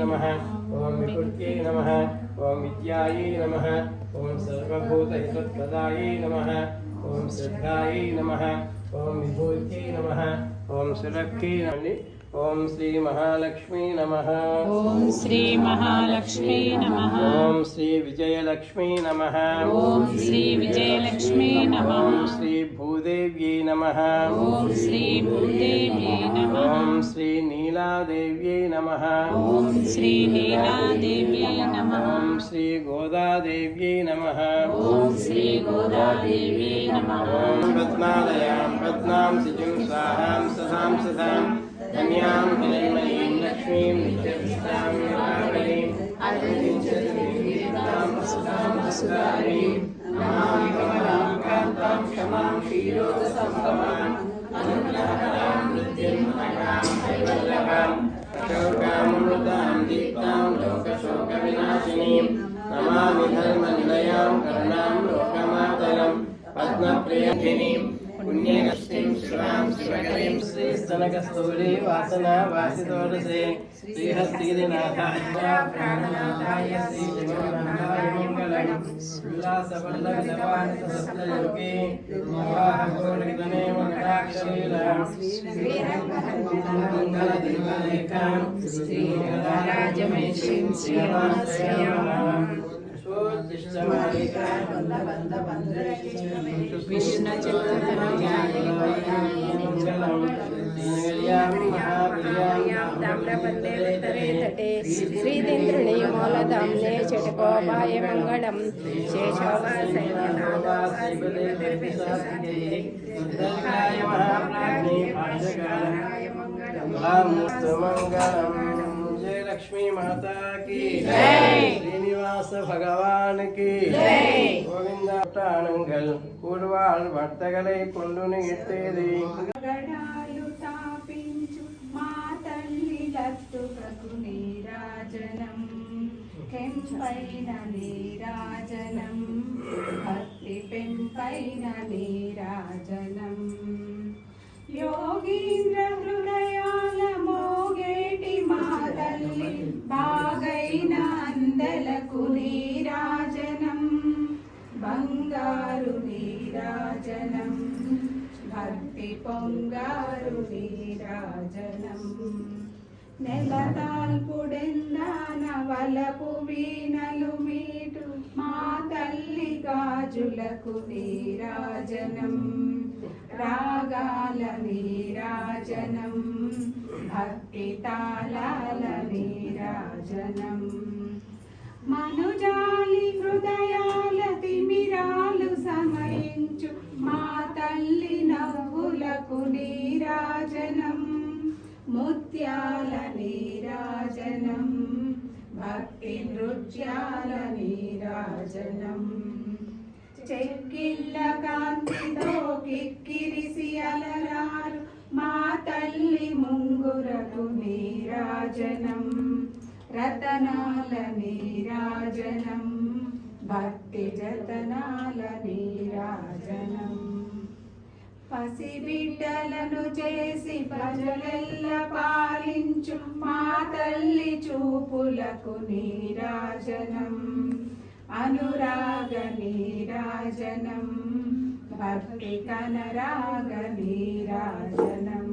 नमः ॐ विकृत्यै नमः ॐ विद्यायै नमः ॐ सर्वभूतहितत्प्रदायै नमः ॐ श्रद्धायै नमः ॐ विभूत्यै नमः ॐ सुरक्यै नमः ओम श्री महालक्ष्मी नमः ओम श्री महालक्ष्मी नमः ओम श्री विजयलक्ष्मी नमः ओम श्री विजयलक्ष्मी नमः ओम श्री श्रीभूदेव्यै नमः ओम श्री श्रीभूदेव्यै नमः ओम श्री श्रीनीलादेव्यै नमः ओम श्री श्रीनीलादेव्यै नमः ओम श्री श्रीगोदादेव्यै नमः ओम श्री श्रीगोदादेव्यै नमः ओम पद्मालयां पद्मां सिजुं स्वाहां सदां सदां కన్యాం హిరణ్మయీం లక్ష్మీం నిత్యపుష్టాం నివారణీం అభివృద్ధిం సుతాం సుధారీం నమామి కమలాం కాంతాం క్షమాం క్షీరోగ సంభవాం అనుగ్రహరాం నిత్యం అగాం కైవల్లభాం అశోకామృతాం దీప్తాం లోకశోక వినాశినీం నమామి ధర్మ కరుణాం లోకమాతరం పద్మప్రియంజినీం పుణ్యగస్తిం श्री स्तन कस्तूरी वासना वासितोर से श्रीहस्तिगिरिनाथाय प्राणनाथाय श्री जगन्नाथाय मङ्गलम्। उल्लासवल्लभवानसप्तयोगी मोहाहकोटितने मङ्गलाक्षलीलां श्रीरङ्गमङ्गलदिवलेखां श्रीमङ्गलाराजमेशीं श्रीमानश्रीयामाम् विष्णुचक्रधरं విష్ణు శ్రీదింద్రుని మూలధామ్నే చటుకోపాయ మంగళం మంగళం జయ లక్ష్మీ మాతా की జై. శ్రీనివాస భగవాన్ की జై. గోవిందాటానంగల్ కూడువాళ్ భర్తగలై కొండుని ఎత్తేది గడాలు తాపించు నీరాజనం కెంపైన నీరాజనం భక్తి పెంపైన నీరాజనం. యోగీంద్ర హృదయాల మోగేటి మా తల్లి బాగైన అందలకు నీరాజనం. బంగారు నీరాజనం భక్తి పొంగారు నీరాజనం. నెలతాల్పుడెందాన వలపు వీణలు మీటు మా తల్లి గాజులకు నీరాజనం. రాగాల నీరాజనం భక్తి తాళాల నీరాజనం. మనుజాలి హృదయాల తిమిరాలు సమయించు మా తల్లి నవ్వులకు నీరాజనం. ముత్యాల నీరాజనం భక్తి నృత్యాల నీరాజనం. చెక్కిళ్ళ కాంతితో కిక్కిరిసి అలరారు మా తల్లి ముంగురకు నీరాజనం. రతనాల నీరాజనం భక్తి జతనాల నీరాజనం. పసిబిడ్డలను చేసి ప్రజలెల్ల పాలించు మా తల్లి చూపులకు నీరాజనం. అనురాగ నీరాజనం. భక్తి కనరాగ నీరాజనం.